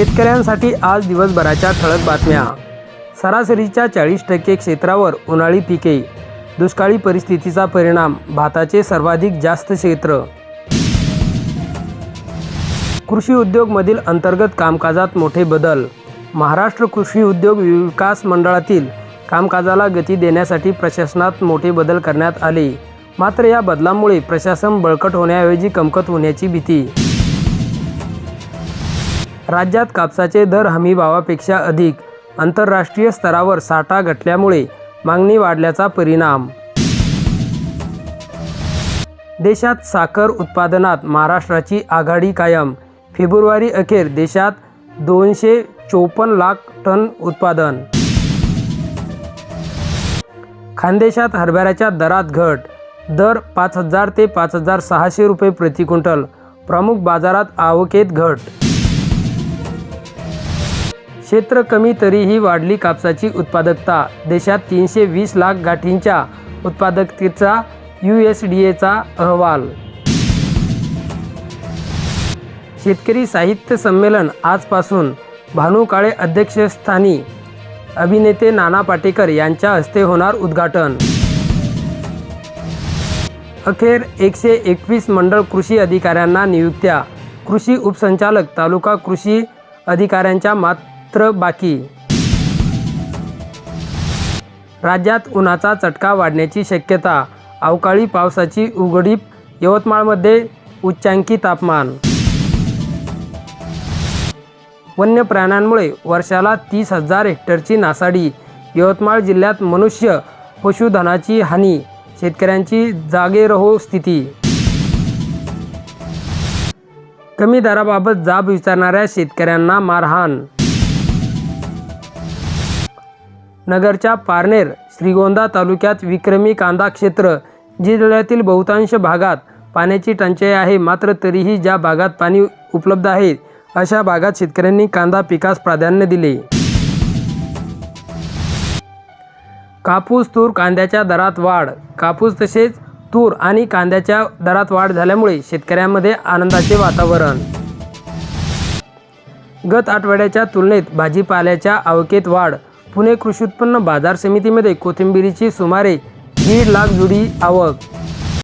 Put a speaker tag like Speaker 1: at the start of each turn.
Speaker 1: शेतकऱ्यांसाठी आज दिवसभराच्या ठळक बातम्या. सरासरीच्या चाळीस टक्के क्षेत्रावर उन्हाळी पिके. दुष्काळी परिस्थितीचा परिणाम भाताचे सर्वाधिक जास्त क्षेत्र. कृषी उद्योगमधील अंतर्गत कामकाजात मोठे बदल. महाराष्ट्र कृषी उद्योग विकास मंडळातील कामकाजाला गती देण्यासाठी प्रशासनात मोठे बदल करण्यात आले. मात्र या बदलामुळे प्रशासन बळकट होण्याऐवजी कमकत होण्याची भीती. राज्यात कापसाचे दर हमी भावापेक्षा अधिक. आंतरराष्ट्रीय स्तरावर साठा घटल्यामुळे मागणी वाढल्याचा परिणाम. देशात साखर उत्पादनात महाराष्ट्राची आघाडी कायम. फेब्रुवारी अखेर देशात दोनशे चोपन्न लाख टन उत्पादन. खानदेशात हरभऱ्याच्या दरात घट. दर पाच हजार ते पाच हजार सहाशे रुपये प्रति क्विंटल. प्रमुख बाजारात आवकेत घट. क्षेत्र कमी तरीही वाढली कापसाची उत्पादकता. देशात तीनशे वीस लाख गाठींच्या उत्पादकतेचा यू एस डी एचा अहवाल. शेतकरी साहित्य संमेलन आजपासून भानू काळे अध्यक्षस्थानी. अभिनेते नाना पाटेकर यांच्या हस्ते होणार उद्घाटन. अखेर एकशे एकवीस मंडळ कृषी अधिकाऱ्यांना नियुक्त्या. कृषी उपसंचालक तालुका कृषी अधिकाऱ्यांच्या मात मात्र बाकी. राज्यात उन्हाचा चटका वाढण्याची शक्यता अवकाळी पावसाची उघडीप यवतमाळमध्ये उच्चांकी तापमान. वन्य प्राण्यांमुळे वर्षाला तीस हजार हेक्टरची नासाडी यवतमाळ जिल्ह्यात मनुष्य पशुधनाची हानी शेतकऱ्यांची जागेरहो स्थिती. कमी दराबाबत जाब विचारणाऱ्या शेतकऱ्यांना मारहाण नगरच्या पारनेर श्रीगोंदा तालुक्यात विक्रमी कांदा क्षेत्र जिल्ह्यातील बहुतांश भागात पाण्याची टंचाई आहे. मात्र तरीही ज्या भागात पाणी उपलब्ध आहे अशा भागात शेतकऱ्यांनी कांदा पिकास प्राधान्य दिले. कापूस तूर कांद्याच्या दरात वाढ. कापूस तसेच तूर आणि कांद्याच्या दरात वाढ झाल्यामुळे शेतकऱ्यांमध्ये आनंदाचे वातावरण. गत आठवड्याच्या तुलनेत भाजीपाल्याच्या आवकेत वाढ पुणे कृषी उत्पन्न बाजार समितीमध्ये कोथिंबिरीची सुमारे दीड लाख जुडी आवक